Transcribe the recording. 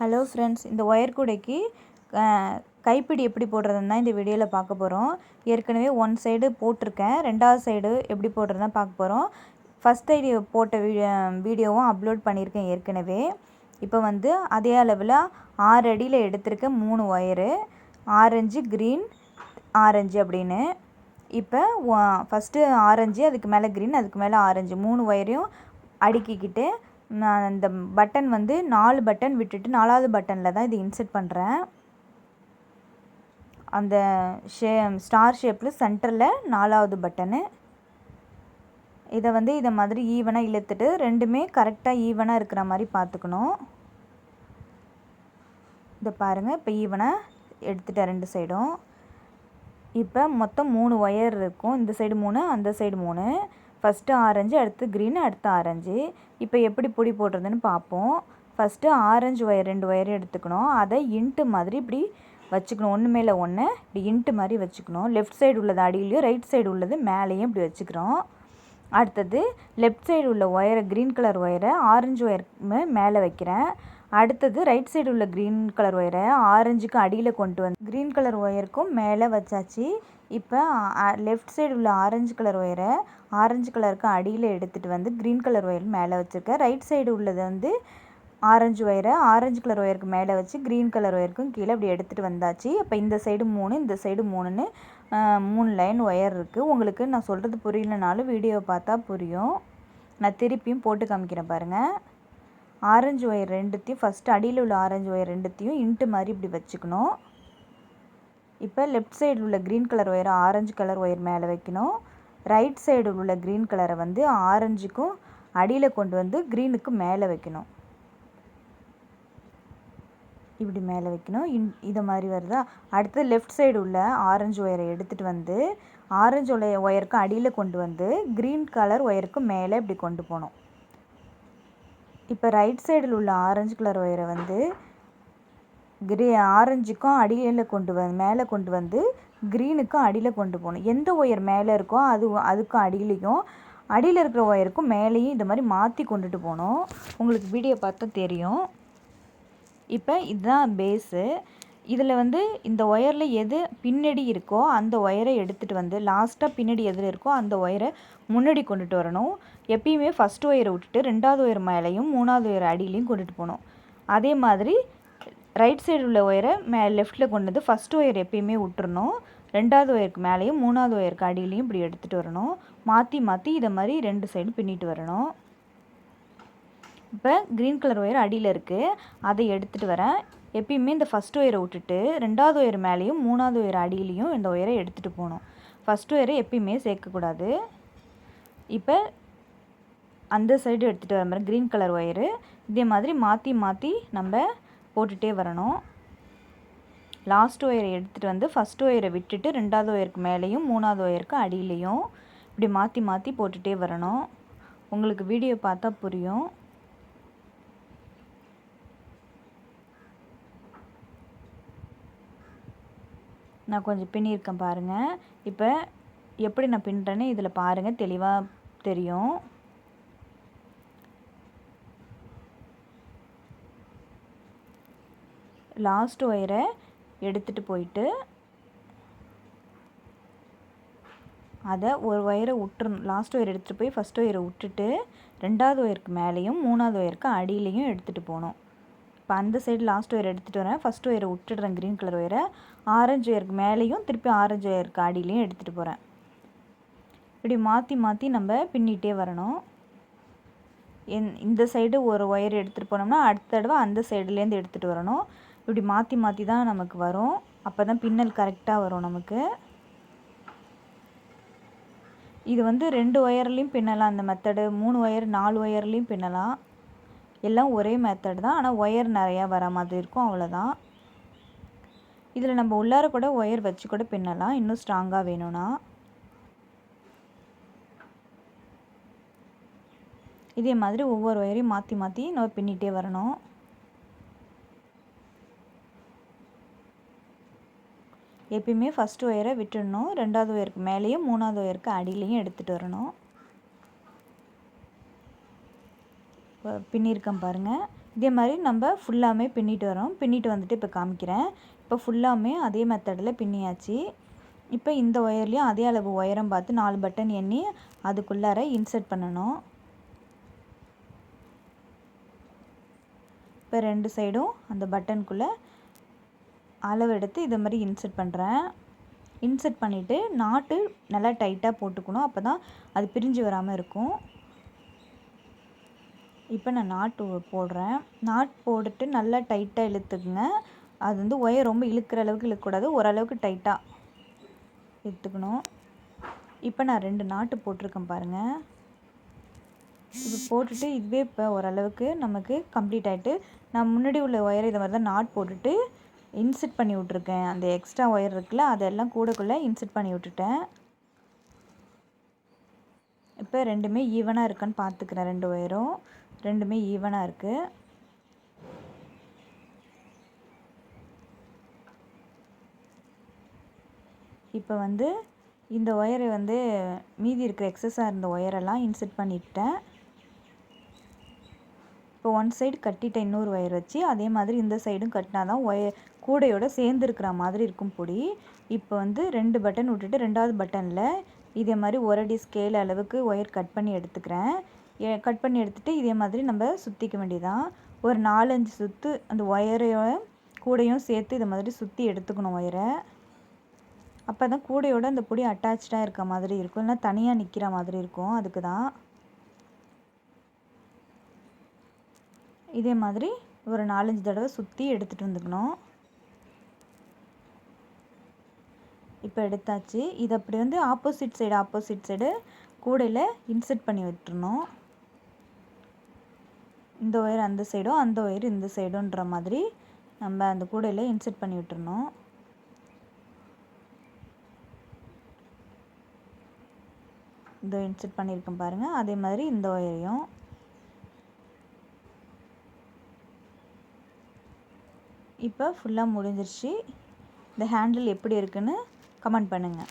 Hello friends இந்த wire கூடைக்கு கைப்பிடி எப்படி போடுறதுன்னு தான் இந்த வீடியோவில் பார்க்க போகிறோம் ஏற்கனவே ஒன் சைடு போட்டிருக்கேன். ரெண்டாவது சைடு எப்படி போடுறது தான் பார்க்க போகிறோம் ஃபஸ்ட் சைடு போட்ட வீடியோவும் அப்லோட் பண்ணியிருக்கேன் ஏற்கனவே. இப்போ வந்து அதே அளவில் ஆறு அடியில் எடுத்திருக்க மூணு ஒயரு ஆரஞ்சு க்ரீன் ஆரஞ்சு அப்படின்னு. இப்போ ஃபஸ்ட்டு ஆரஞ்சு அதுக்கு மேலே க்ரீன் அதுக்கு மேலே ஆரஞ்சு. மூணு ஒயரையும் அடுக்கிக்கிட்டு நான் இந்த பட்டன் வந்து நாலு பட்டன் விட்டுட்டு நாலாவது பட்டனில் தான் இது இன்செர்ட் பண்ணுறேன் அந்த ஷே ஸ்டார் ஷேப்பில் சென்டரில் நாலாவது பட்டனு இதை வந்து இதை மாதிரி ஈவனாக இழுத்துட்டு ரெண்டுமே கரெக்டாக ஈவனாக இருக்கிற மாதிரி பார்த்துக்கணும். இதை பாருங்கள் இப்போ ஈவனாக எடுத்துட்டேன் ரெண்டு சைடும் இப்போ மொத்தம் மூணு ஒயர் இருக்கும். இந்த சைடு மூணு அந்த சைடு மூணு. ஃபஸ்ட்டு ஆரஞ்சு அடுத்து க்ரீனு அடுத்து ஆரஞ்சு. இப்போ எப்படி பொடி போடுறதுன்னு பார்ப்போம் ஃபஸ்ட்டு ஆரஞ்சு ஒயர் ரெண்டு ஒயர் எடுத்துக்கணும். அதை இன்ட்டு மாதிரி இப்படி வச்சுக்கணும். ஒன்று மேலே ஒன்று இப்படி இன்ட்டு மாதிரி வச்சுக்கணும். லெஃப்ட் சைடு உள்ளது அடியிலையும் ரைட் சைடு உள்ளது மேலேயும் இப்படி வச்சுக்கிறோம். அடுத்தது லெஃப்ட் சைடு உள்ள ஒயரை க்ரீன் கலர் ஒயரை ஆரஞ்சு ஒயர் மேலே வைக்கிறேன். அடுத்தது ரைட் சைடு உள்ள க்ரீன் கலர் ஒயரை ஆரஞ்சுக்கு அடியில் கொண்டு வந்து க்ரீன் கலர் ஒயருக்கும் மேலே வச்சாச்சு. இப்போ லெஃப்ட் சைடு உள்ள ஆரஞ்சு கலர் ஒயரை ஆரஞ்சு கலருக்கு அடியில் எடுத்துகிட்டு வந்து க்ரீன் கலர் ஒயர் மேலே வச்சுருக்கேன். ரைட் சைடு உள்ளது வந்து ஆரஞ்சு ஒயரை ஆரஞ்சு கலர் ஒயருக்கு மேலே வச்சு க்ரீன் கலர் ஒயருக்கும் கீழே அப்படி எடுத்துகிட்டு வந்தாச்சு. அப்போ இந்த சைடு மூணு இந்த சைடு மூணுன்னு மூணு லைன் ஒயர் இருக்குது உங்களுக்கு நான் சொல்கிறது புரியலனாலும் வீடியோவை பார்த்தா புரியும். நான் திருப்பியும் போட்டு காமிக்கிறேன் பாருங்கள் ஆரஞ்சு ஒயர் ரெண்டுத்தையும் ஃபஸ்ட்டு அடியில் உள்ள ஆரஞ்சு ஒயர் ரெண்டுத்தையும் இன்ட்டு மாதிரி இப்படி வச்சுக்கணும். இப்போ லெஃப்ட் சைடில் உள்ள க்ரீன் கலர் ஒயரை ஆரஞ்சு கலர் ஒயர் மேலே வைக்கணும். ரைட் சைடு உள்ள க்ரீன் கலரை வந்து ஆரஞ்சுக்கும் அடியில் கொண்டு வந்து க்ரீனுக்கு மேலே வைக்கணும். இப்படி மேலே வைக்கணும். இன் இதை மாதிரி வருதா? அடுத்து லெஃப்ட் சைடு உள்ள ஆரஞ்சு ஒயரை எடுத்துகிட்டு வந்து ஆரஞ்சு ஒய ஒயருக்கு அடியில் கொண்டு வந்து க்ரீன் கலர் ஒயருக்கு மேலே இப்படி கொண்டு போகணும். இப்போ ரைட் சைடில் உள்ள ஆரஞ்சு கலர் ஒயரை வந்து கிரீ ஆரஞ்சுக்கும் அடியில் கொண்டு வந்து மேலே கொண்டு வந்து க்ரீனுக்கும் அடியில் கொண்டு போகணும். எந்த ஒயர் மேலே இருக்கோ அது அதுக்கும் அடியிலையும் அடியில் இருக்கிற ஒயருக்கும் மேலேயும் இந்த மாதிரி மாற்றி கொண்டுட்டு போகணும். உங்களுக்கு வீடியோ பார்த்தா தெரியும். இப்போ இதுதான் பேஸு இதில் வந்து இந்த ஒயரில் எது பின்னாடி இருக்கோ அந்த ஒயரை எடுத்துகிட்டு வந்து லாஸ்ட்டாக பின்னாடி எதில் இருக்கோ அந்த ஒயரை முன்னாடி கொண்டுட்டு வரணும். எப்பயுமே ஃபஸ்ட் ஒயரை விட்டுட்டு ரெண்டாவது ஒயர் மேலேயும் மூணாவது ஒயர் அடியிலையும் கொண்டுட்டு போகணும். அதே மாதிரி ரைட் சைடு உள்ள ஒயரை மே லெஃப்ட்டில் கொண்டு வந்து ஃபஸ்ட் ஒயர் எப்பயுமே விட்டுறணும். ரெண்டாவது ஒயருக்கு மேலேயும் மூணாவது ஒயருக்கு அடியிலையும் இப்படி எடுத்துகிட்டு வரணும். மாற்றி மாற்றி இதை மாதிரி ரெண்டு சைடும் பின்னிட்டு வரணும். இப்போ க்ரீன் கலர் ஒயர் அடியில் இருக்குது அதை எடுத்துகிட்டு வரேன். எப்பயுமே இந்த ஃபஸ்ட் ஒயரை விட்டுட்டு ரெண்டாவது ஒயர் மேலேயும் மூணாவது ஒயர் அடியிலையும் இந்த ஒயரை எடுத்துகிட்டு போகணும். ஃபஸ்ட் ஒயரை எப்பயுமே சேர்க்கக்கூடாது. இப்போ அந்த சைடு எடுத்துகிட்டு வர மாதிரி க்ரீன் கலர் ஒயரு இதே மாதிரி மாற்றி மாற்றி நம்ம போட்டுகிட்டே வரணும். லாஸ்ட் ஒயரை எடுத்துகிட்டு வந்து ஃபஸ்ட் ஒயரை விட்டுட்டு ரெண்டாவது ஒயருக்கு மேலேயும் மூணாவது ஒயருக்கு அடியிலையும் இப்படி மாற்றி மாற்றி போட்டுகிட்டே வரணும். உங்களுக்கு வீடியோ பார்த்தா புரியும். நான் கொஞ்சம் பின்னியிருக்கேன் பாருங்கள் இப்போ எப்படி நான் பின்னுறேன்னு இதில் பாருங்கள் தெளிவாக தெரியும். லாஸ்ட் ஒயரை எடுத்துகிட்டு போயிட்டு அதை ஒரு ஒயரை விட்டுறணும். லாஸ்ட் ஒயர் எடுத்துகிட்டு போய் ஃபஸ்ட் ஒயரை விட்டுட்டு ரெண்டாவது ஒயருக்கு மேலேயும் மூணாவது ஒயருக்கு அடியிலையும் எடுத்துகிட்டு போகணும். இப்போ அந்த சைடு லாஸ்ட் ஒயர் எடுத்துகிட்டு வரேன். ஃபஸ்ட் ஒயரை விட்டுடுறேன் க்ரீன் கலர் ஒயரை ஆரஞ்சு ஒயருக்கு மேலேயும் திருப்பி ஆரஞ்சு ஒயருக்கு அடியிலையும் எடுத்துகிட்டு போகிறேன் இப்படி மாற்றி மாற்றி நம்ம பின்னிகிட்டே வரணும். என் இந்த சைடு ஒரு ஒயர் எடுத்துகிட்டு போனோம்னா அடுத்த தடவை அந்த சைடுலேருந்து எடுத்துகிட்டு வரணும். இப்படி மாற்றி மாற்றி தான் நமக்கு வரும். அப்போ தான் பின்னல் கரெக்டாக வரும் நமக்கு. இது வந்து ரெண்டு ஒயர்லேயும் பின்னலாம். அந்த மெத்தடு மூணு ஒயர் நாலு ஒயர்லேயும் பின்னலாம். எல்லாம் ஒரே மெத்தட் தான். ஆனால் ஒயர் நிறையா வர மாதிரி இருக்கும். அவ்வளோதான் இதில் நம்ம உள்ளார கூட ஒயர் வச்சு கூட பின்னலாம். இன்னும் ஸ்ட்ராங்காக வேணும்னா. இதே மாதிரி ஒவ்வொரு ஒயரையும் மாற்றி மாற்றி நம்ம பின்னிகிட்டே வரணும். எப்பயுமே ஃபஸ்ட்டு ஒயரை விட்டுடணும். ரெண்டாவது ஒயருக்கு மேலேயும் மூணாவது ஒயருக்கு அடியிலையும் எடுத்துகிட்டு வரணும். பின்னிருக்கேன் பாருங்கள் இதே மாதிரி நம்ம ஃபுல்லாமே பின்னிட்டு வரோம். பின்னிட்டு வந்துட்டு இப்போ காமிக்கிறேன். இப்போ ஃபுல்லாமே அதே மெத்தடில் பின்னியாச்சு. இப்போ இந்த ஒயர்லேயும் அதே அளவு உயரம் பார்த்து நாலு பட்டன் எண்ணி அதுக்குள்ளார இன்சர்ட் பண்ணணும். இப்போ ரெண்டு சைடும் அந்த பட்டனுக்குள்ளே அளவு எடுத்து இதை மாதிரி இன்சர்ட் பண்ணுறேன் இன்சர்ட் பண்ணிவிட்டு நாட்டு நல்லா டைட்டாக போட்டுக்கணும். அப்போ தான் அது பிரிஞ்சு வராமல் இருக்கும். இப்போ நான் நாட்டு போடுறேன். நாட் போட்டுட்டு நல்லா டைட்டாக இழுத்துக்குங்க. அது வந்து ஒயர் ரொம்ப இழுக்கிற அளவுக்கு இழுக்கக்கூடாது. ஓரளவுக்கு டைட்டாக இழுத்துக்கணும். இப்போ நான் ரெண்டு நாட்டு போட்டிருக்கேன் பாருங்கள் இது போட்டுட்டு இதுவே இப்போ ஓரளவுக்கு நமக்கு கம்ப்ளீட் ஆகிட்டு நான் முன்னாடி உள்ள ஒயரை இதை மாதிரி தான் நாட் போட்டுட்டு இன்செர்ட் பண்ணி விட்ருக்கேன் அந்த எக்ஸ்ட்ரா ஒயர் இருக்குல்ல அதெல்லாம் கூடக்குள்ளே இன்செர்ட் பண்ணி விட்டுட்டேன். இப்போ ரெண்டுமே ஈவனாக இருக்கான்னு பார்த்துக்கிறேன் ரெண்டு ஒயரும். ரெண்டுமே ஈவனாக இருக்குது இப்போ வந்து இந்த ஒயரை வந்து மீதி இருக்கிற எக்ஸஸாக இருந்த ஒயரெல்லாம் இன்செர்ட் பண்ணிவிட்டேன் இப்போ ஒன் சைடு கட்டிட்டேன் இன்னொரு ஒயர் வச்சு அதே மாதிரி இந்த சைடும் கட்டினா தான் ஒயர் கூடையோட சேர்ந்து இருக்கிற மாதிரி இருக்கும் பொடி. இப்போ வந்து ரெண்டு பட்டன் விட்டுட்டு ரெண்டாவது பட்டனில் இதே மாதிரி ஒரு அடி ஸ்கேல் அளவுக்கு ஒயர் கட் பண்ணி எடுத்துக்கிறேன். கட் பண்ணி எடுத்துகிட்டு இதே மாதிரி நம்ம சுற்றிக்க வேண்டியதான் ஒரு நாலஞ்சு சுற்று அந்த ஒயரையும் கூடையும் சேர்த்து இதை மாதிரி சுற்றி எடுத்துக்கணும் ஒயரை. அப்போ தான் கூடையோட அந்த பொடி அட்டாச்சாக இருக்க மாதிரி இருக்கும். இல்லைனா தனியாக நிற்கிற மாதிரி இருக்கும். அதுக்கு தான் இதே மாதிரி ஒரு நாலஞ்சு தடவை சுற்றி எடுத்துகிட்டு வந்துக்கணும். இப்போ எடுத்தாச்சு. இது அப்படி வந்து ஆப்போசிட் சைடு ஆப்போசிட் சைடு கூடையில் இன்செர்ட் பண்ணி விட்டுருணும் இந்த ஒயர் அந்த சைடும் அந்த ஒயர் இந்த சைடுன்ற மாதிரி நம்ம அந்த கூடையில் இன்செர்ட் பண்ணி விட்டுருணும் இந்த இன்செர்ட் பண்ணியிருக்கேன் பாருங்கள் அதே மாதிரி இந்த ஒயரையும் இப்போ ஃபுல்லாக முடிஞ்சிருச்சு. இந்த ஹேண்டில் எப்படி இருக்குன்னு கமெண்ட் பண்ணுங்கள்